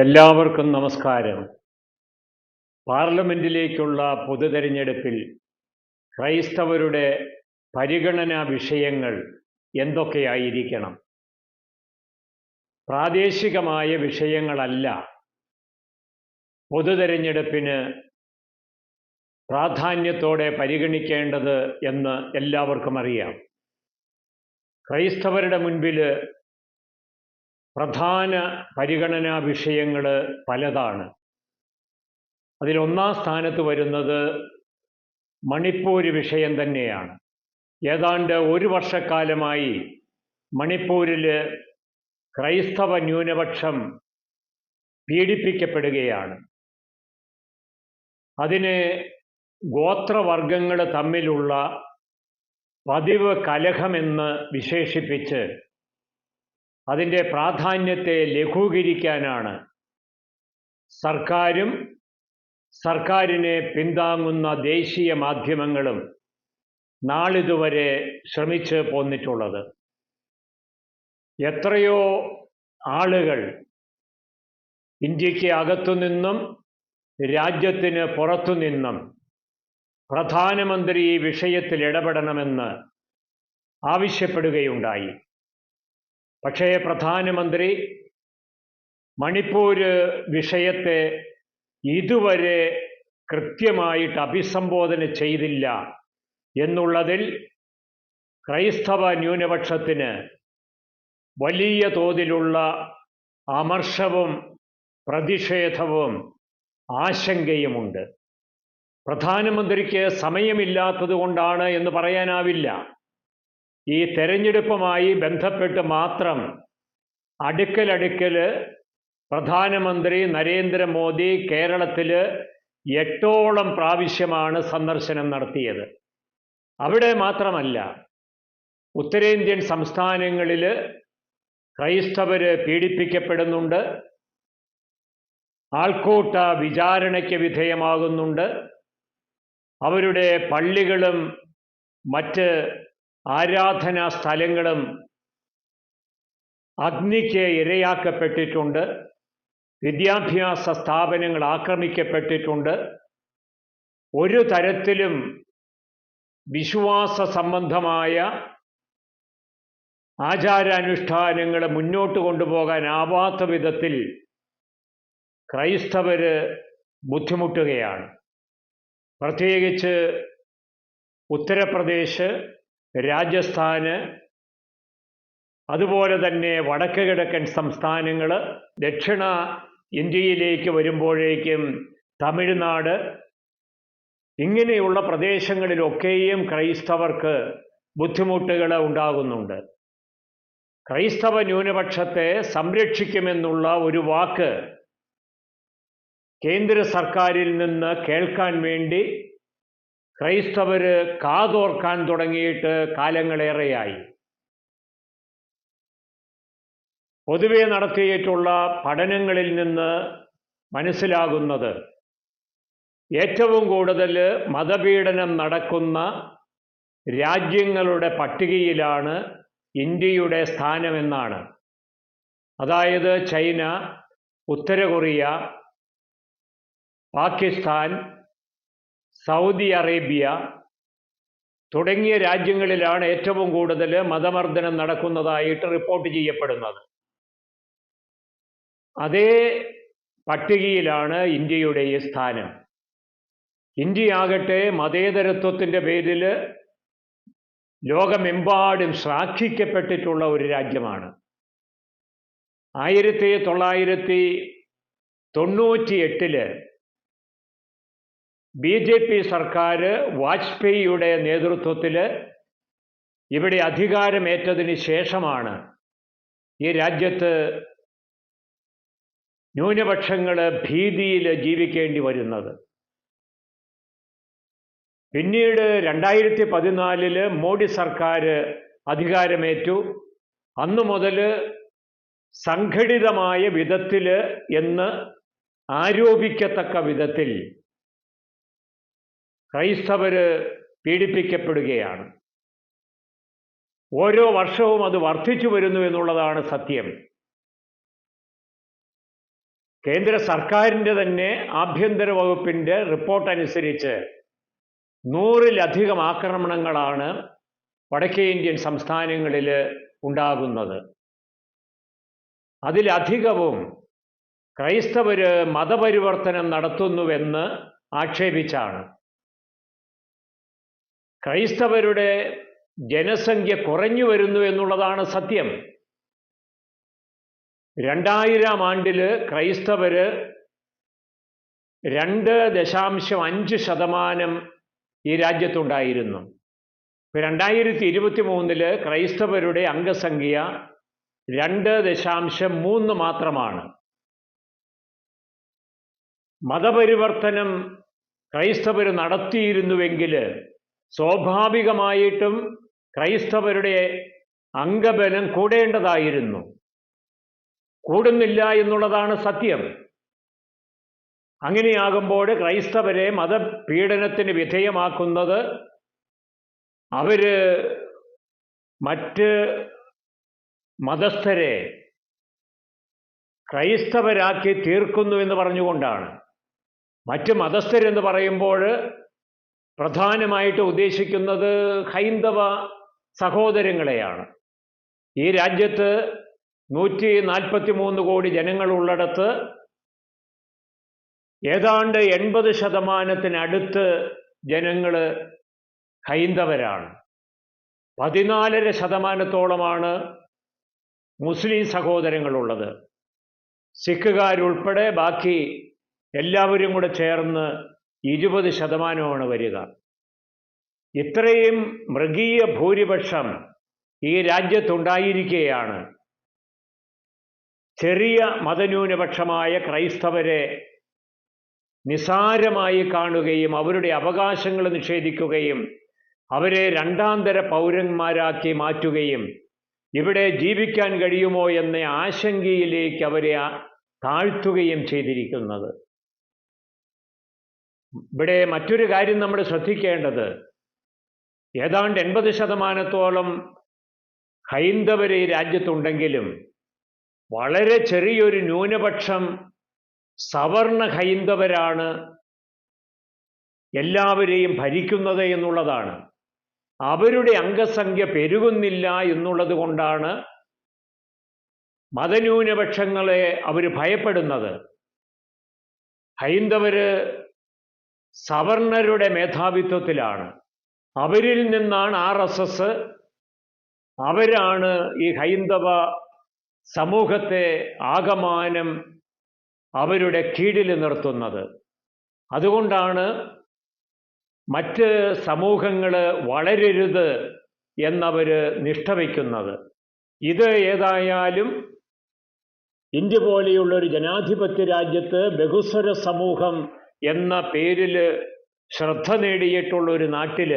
എല്ലാവർക്കും നമസ്കാരം. പാർലമെന്റിലേക്കുള്ള പൊതുതെരഞ്ഞെടുപ്പിൽ ക്രൈസ്തവരുടെ പരിഗണനാ വിഷയങ്ങൾ എന്തൊക്കെയായിരിക്കണം? പ്രാദേശികമായ വിഷയങ്ങളല്ല. പൊതു പൊതുതെരഞ്ഞെടുപ്പിന് പ്രാധാന്യത്തോടെ പരിഗണിക്കേണ്ടത് എന്ന് എല്ലാവർക്കും അറിയാം. ക്രൈസ്തവരുടെ മുൻപിൽ പ്രധാന പരിഗണനാ വിഷയങ്ങൾ പലതാണ്. അതിലൊന്നാം സ്ഥാനത്ത് വരുന്നത് മണിപ്പൂർ വിഷയം തന്നെയാണ്. ഏതാണ്ട് ഒരു വർഷക്കാലമായി മണിപ്പൂരിൽ ക്രൈസ്തവ ന്യൂനപക്ഷം പീഡിപ്പിക്കപ്പെടുകയാണ്. അതിന് ഗോത്രവർഗങ്ങൾ തമ്മിലുള്ള പതിവ് കലഹമെന്ന് വിശേഷിപ്പിച്ച് അതിന്റെ പ്രാധാന്യത്തെ ലഘൂകരിക്കാനാണ്. സർക്കാരും സർക്കാരിനെ പിന്താങ്ങുന്ന ദേശീയ മാധ്യമങ്ങളും നാളിതുവരെ ശ്രമിച്ച് പോന്നിട്ടുള്ളത്. എത്രയോ ആളുകൾ ഇന്ത്യയ്ക്ക് അകത്തുനിന്നും രാജ്യത്തിന് പുറത്തുനിന്നും പ്രധാനമന്ത്രി ഈ വിഷയത്തിൽ ഇടപെടണമെന്ന് ആവശ്യപ്പെടുകയുണ്ടായി. പക്ഷേ പ്രധാനമന്ത്രി മണിപ്പൂർ വിഷയത്തെ ഇതുവരെ കൃത്യമായിട്ട് അഭിസംബോധന ചെയ്തില്ല എന്നുള്ളതിൽ ക്രൈസ്തവ ന്യൂനപക്ഷത്തിന് വലിയ തോതിലുള്ള അമർഷവും പ്രതിഷേധവും ആശങ്കയുമുണ്ട്. പ്രധാനമന്ത്രിക്ക് സമയമില്ലാത്തത് കൊണ്ടാണ് എന്ന് പറയാനാവില്ല. ഈ തെരഞ്ഞെടുപ്പുമായി ബന്ധപ്പെട്ട് മാത്രം അടുക്കലടുക്കൽ പ്രധാനമന്ത്രി നരേന്ദ്രമോദി കേരളത്തിൽ എട്ടോളം പ്രാവശ്യമാണ് സന്ദർശനം നടത്തിയത്. അവിടെ മാത്രമല്ല ഉത്തരേന്ത്യൻ സംസ്ഥാനങ്ങളിൽ ക്രൈസ്തവർ പീഡിപ്പിക്കപ്പെടുന്നുണ്ട് ആൾക്കൂട്ട വിചാരണയ്ക്ക് വിധേയമാകുന്നുണ്ട് അവരുടെ പള്ളികളും മറ്റ് ആരാധനാ സ്ഥലങ്ങളും അഗ്നിക്ക് ഇരയാക്കപ്പെട്ടിട്ടുണ്ട്. വിദ്യാഭ്യാസ സ്ഥാപനങ്ങൾ ആക്രമിക്കപ്പെട്ടിട്ടുണ്ട്. ഒരു തരത്തിലും വിശ്വാസ സംബന്ധമായ ആചാരാനുഷ്ഠാനങ്ങൾ മുന്നോട്ട് കൊണ്ടുപോകാനാവാത്ത വിധത്തിൽ ക്രൈസ്തവർ ബുദ്ധിമുട്ടുകയാണ്. പ്രത്യേകിച്ച് ഉത്തർപ്രദേശ് രാജസ്ഥാന് അതുപോലെ തന്നെ വടക്ക് കിഴക്കൻ സംസ്ഥാനങ്ങൾ ദക്ഷിണ ഇന്ത്യയിലേക്ക് വരുമ്പോഴേക്കും തമിഴ്നാട് ഇങ്ങനെയുള്ള പ്രദേശങ്ങളിലൊക്കെയും ക്രൈസ്തവർക്ക് ബുദ്ധിമുട്ടുകൾ ഉണ്ടാകുന്നുണ്ട്. ക്രൈസ്തവ ന്യൂനപക്ഷത്തെ സംരക്ഷിക്കുമെന്നുള്ള ഒരു വാക്ക് കേന്ദ്ര സർക്കാരിൽ നിന്ന് കേൾക്കാൻ വേണ്ടി ക്രൈസ്തവർ കാതോർക്കാൻ തുടങ്ങിയിട്ട് കാലങ്ങളേറെയായി. പൊതുവെ നടത്തിയിട്ടുള്ള പഠനങ്ങളിൽ നിന്ന് മനസ്സിലാകുന്നത് ഏറ്റവും കൂടുതൽ മതപീഡനം നടക്കുന്ന രാജ്യങ്ങളുടെ പട്ടികയിലാണ് ഇന്ത്യയുടെ സ്ഥാനമെന്നാണ്. അതായത് ചൈന ഉത്തര കൊറിയ പാകിസ്ഥാൻ സൗദി അറേബ്യ തുടങ്ങിയ രാജ്യങ്ങളിലാണ് ഏറ്റവും കൂടുതൽ മതമർദ്ദനം നടക്കുന്നതായിട്ട് റിപ്പോർട്ട് ചെയ്യപ്പെടുന്നത്. അതേ പട്ടികയിലാണ് ഇന്ത്യയുടെ സ്ഥാനം. ഇന്ത്യയാകട്ടെ മതേതരത്വത്തിന്റെ പേരിൽ ലോകമെമ്പാടും ശ്ലാഘിക്കപ്പെട്ടിട്ടുള്ള ഒരു രാജ്യമാണ്. ആയിരത്തി തൊള്ളായിരത്തി തൊണ്ണൂറ്റി എട്ടിൽ ബി ജെ പി സർക്കാർ വാജ്പേയിയുടെ നേതൃത്വത്തിൽ ഇവിടെ അധികാരമേറ്റതിന് ശേഷമാണ് ഈ രാജ്യത്ത് ന്യൂനപക്ഷങ്ങൾ ഭീതിയിൽ ജീവിക്കേണ്ടി വരുന്നത്. പിന്നീട് രണ്ടായിരത്തി പതിനാലിൽ മോഡി സർക്കാർ അധികാരമേറ്റു. അന്നു മുതൽ സംഘടിതമായ വിധത്തിൽ എന്ന് ആരോപിക്കത്തക്ക വിധത്തിൽ ക്രൈസ്തവർ പീഡിപ്പിക്കപ്പെടുകയാണ്. ഓരോ വർഷവും അത് വർദ്ധിച്ചു വരുന്നു എന്നുള്ളതാണ് സത്യം. കേന്ദ്ര സർക്കാരിന്റെ തന്നെ ആഭ്യന്തര വകുപ്പിന്റെ റിപ്പോർട്ട് അനുസരിച്ച് നൂറിലധികം ആക്രമണങ്ങളാണ് വടക്കേ ഇന്ത്യൻ സംസ്ഥാനങ്ങളിൽ ഉണ്ടാകുന്നത്. അതിലധികവും ക്രൈസ്തവര് മതപരിവർത്തനം നടത്തുന്നുവെന്ന് ആക്ഷേപിച്ചാണ്. ക്രൈസ്തവരുടെ ജനസംഖ്യ കുറഞ്ഞു വരുന്നു എന്നുള്ളതാണ് സത്യം. രണ്ടായിരം ആണ്ടിൽ ക്രൈസ്തവര് രണ്ട് ദശാംശം അഞ്ച് ശതമാനം ഈ രാജ്യത്തുണ്ടായിരുന്നു. രണ്ടായിരത്തി ഇരുപത്തി മൂന്നിൽ ക്രൈസ്തവരുടെ അംഗസംഖ്യ രണ്ട് ദശാംശം മൂന്ന് മാത്രമാണ്. മതപരിവർത്തനം ക്രൈസ്തവർ നടത്തിയിരുന്നുവെങ്കിൽ സ്വാഭാവികമായിട്ടും ക്രൈസ്തവരുടെ അംഗബലം കൂടേണ്ടതായിരുന്നു. കൂടുന്നില്ല എന്നുള്ളതാണ് സത്യം. അങ്ങനെയാകുമ്പോൾ ക്രൈസ്തവരെ മതപീഡനത്തിന് വിധേയമാക്കുന്നത് അവർ മറ്റ് മതസ്ഥരെ ക്രൈസ്തവരാക്കി തീർക്കുന്നു എന്ന് പറഞ്ഞുകൊണ്ടാണ്. മറ്റ് മതസ്ഥരെന്ന് പറയുമ്പോൾ പ്രധാനമായിട്ട് ഉദ്ദേശിക്കുന്നത് ഹൈന്ദവ സഹോദരങ്ങളെയാണ്. ഈ രാജ്യത്ത് നൂറ്റി നാൽപ്പത്തി മൂന്ന് കോടി ജനങ്ങളുള്ളിടത്ത് ഏതാണ്ട് എൺപത് ശതമാനത്തിനടുത്ത് ജനങ്ങൾ ഹൈന്ദവരാണ്. പതിനാലര ശതമാനത്തോളമാണ് മുസ്ലിം സഹോദരങ്ങളുള്ളത്. സിഖുകാരുൾപ്പെടെ ബാക്കി എല്ലാവരും കൂടെ ചേർന്ന് ഇരുപത് ശതമാനമാണ് വരിക. ഇത്രയും മൃഗീയ ഭൂരിപക്ഷം ഈ രാജ്യത്തുണ്ടായിരിക്കുകയാണ് ചെറിയ മതന്യൂനപക്ഷമായ ക്രൈസ്തവരെ നിസാരമായി കാണുകയും അവരുടെ അവകാശങ്ങൾ നിഷേധിക്കുകയും അവരെ രണ്ടാന്തര പൗരന്മാരാക്കി മാറ്റുകയും ഇവിടെ ജീവിക്കാൻ കഴിയുമോ എന്ന ആശങ്കയിലേക്ക് അവരെ താഴ്ത്തുകയും ചെയ്തിരിക്കുന്നത്. ഇവിടെ മറ്റൊരു കാര്യം നമ്മൾ ശ്രദ്ധിക്കേണ്ടത്. ഏതാണ്ട് എൺപത് ശതമാനത്തോളം ഹൈന്ദവർ ഈ രാജ്യത്തുണ്ടെങ്കിലും വളരെ ചെറിയൊരു ന്യൂനപക്ഷം സവർണ ഹൈന്ദവരാണ് എല്ലാവരെയും ഭരിക്കുന്നത് എന്നുള്ളതാണ്. അവരുടെ അംഗസംഖ്യ പെരുകുന്നില്ല എന്നുള്ളത് കൊണ്ടാണ് മതന്യൂനപക്ഷങ്ങളെ അവർ ഭയപ്പെടുന്നത്. ഹൈന്ദവര് സവർണരുടെ മേധാവിത്വത്തിലാണ്. അവരിൽ നിന്നാണ് ആർ എസ് എസ് അവരാണ് ഈ ഹൈന്ദവ സമൂഹത്തെ ആകമാനം അവരുടെ കീഴിൽ നിർത്തുന്നത്. അതുകൊണ്ടാണ് മറ്റ് സമൂഹങ്ങൾ വളരരുത് എന്നവർ നിഷ്ഠ വയ്ക്കുന്നത്. ഇത് ഏതായാലും ഇന്ത്യ പോലെയുള്ള ഒരു ജനാധിപത്യ രാജ്യത്ത് ബഹുസ്വര സമൂഹം എന്ന പേരിൽ ശ്രദ്ധ നേടിയിട്ടുള്ള ഒരു നാട്ടിൽ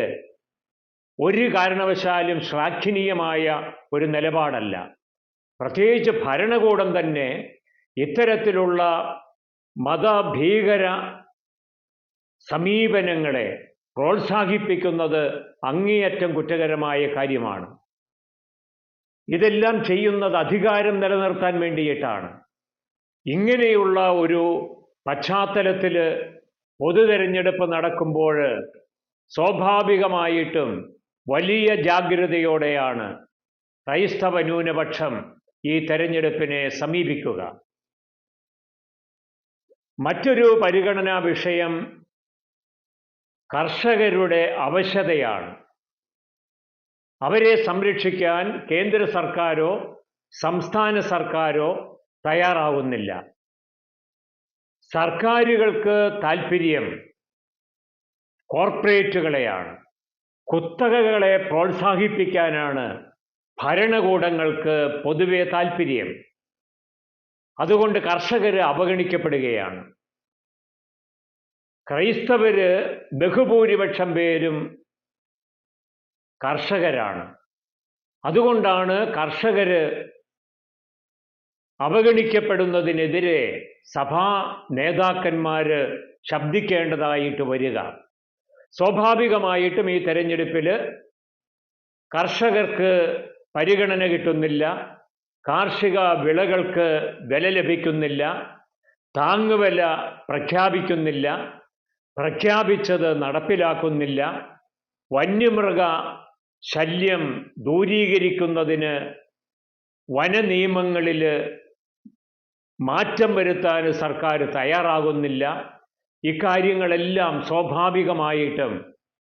ഒരു കാരണവശാലും ശ്ലാഘനീയമായ ഒരു നിലപാടല്ല. പ്രത്യേകിച്ച് ഭരണകൂടം തന്നെ ഇത്തരത്തിലുള്ള മതഭീകര സമീപനങ്ങളെ പ്രോത്സാഹിപ്പിക്കുന്നത് അങ്ങേയറ്റം കുറ്റകരമായ കാര്യമാണ്. ഇതെല്ലാം ചെയ്യുന്നത് അധികാരം നിലനിർത്താൻ വേണ്ടിയിട്ടാണ്. ഇങ്ങനെയുള്ള ഒരു പശ്ചാത്തലത്തിൽ പൊതു തെരഞ്ഞെടുപ്പ് നടക്കുമ്പോൾ സ്വാഭാവികമായിട്ടും വലിയ ജാഗ്രതയോടെയാണ് ക്രൈസ്തവ ന്യൂനപക്ഷം ഈ തെരഞ്ഞെടുപ്പിനെ സമീപിക്കുക. മറ്റൊരു പരിഗണനാ വിഷയം കർഷകരുടെ അവശതയാണ്. അവരെ സംരക്ഷിക്കാൻ കേന്ദ്ര സർക്കാരോ സംസ്ഥാന സർക്കാരോ തയ്യാറാവുന്നില്ല. സർക്കാരുകൾക്ക് താൽപ്പര്യം കോർപ്പറേറ്റുകളെയാണ്. കുത്തകകളെ പ്രോത്സാഹിപ്പിക്കാനാണ് ഭരണകൂടങ്ങൾക്ക് പൊതുവെ താൽപ്പര്യം അതുകൊണ്ട് കർഷകർ അവഗണിക്കപ്പെടുകയാണ്. ക്രൈസ്തവര് ബഹുഭൂരിപക്ഷം പേരും കർഷകരാണ്. അതുകൊണ്ടാണ് കർഷകര് അവഗണിക്കപ്പെടുന്നതിനെതിരെ സഭാ നേതാക്കന്മാർ ശബ്ദിക്കേണ്ടതായിട്ട് വരിക. സ്വാഭാവികമായിട്ടും ഈ തെരഞ്ഞെടുപ്പിൽ കർഷകർക്ക് പരിഗണന കിട്ടുന്നില്ല. കാർഷിക വിളകൾക്ക് വില ലഭിക്കുന്നില്ല. താങ്ങുവില പ്രഖ്യാപിക്കുന്നില്ല. പ്രഖ്യാപിച്ചത് നടപ്പിലാക്കുന്നില്ല. വന്യമൃഗ ശല്യം ദൂരീകരിക്കുന്നതിന് വനനിയമങ്ങളിൽ മാറ്റം വരുത്താൻ സർക്കാർ തയ്യാറാകുന്നില്ല. ഇക്കാര്യങ്ങളെല്ലാം സ്വാഭാവികമായിട്ടും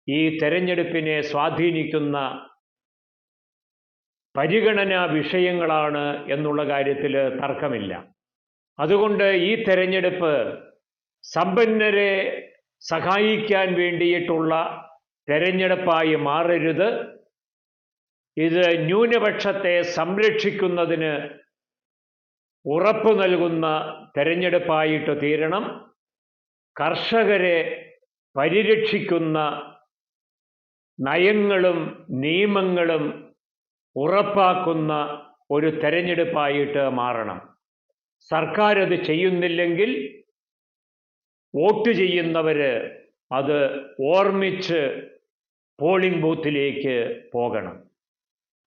ഈ തെരഞ്ഞെടുപ്പിനെ സ്വാധീനിക്കുന്ന പരിഗണനാ വിഷയങ്ങളാണ് എന്നുള്ള കാര്യത്തിൽ തർക്കമില്ല. അതുകൊണ്ട് ഈ തെരഞ്ഞെടുപ്പ് സമ്പന്നരെ സഹായിക്കാൻ വേണ്ടിയിട്ടുള്ള തെരഞ്ഞെടുപ്പായി മാറരുത്. ഇത് ന്യൂനപക്ഷത്തെ സംരക്ഷിക്കുന്നതിന് ഉറപ്പു നൽകുന്ന തെരഞ്ഞെടുപ്പായിട്ട് തീരണം. കർഷകരെ പരിരക്ഷിക്കുന്ന നയങ്ങളും നിയമങ്ങളും ഉറപ്പാക്കുന്ന ഒരു തെരഞ്ഞെടുപ്പായിട്ട് മാറണം. സർക്കാർ അത് ചെയ്യുന്നില്ലെങ്കിൽ വോട്ട് ചെയ്യുന്നവർ അത് ഓർമ്മിച്ച് പോളിംഗ് ബൂത്തിലേക്ക് പോകണം.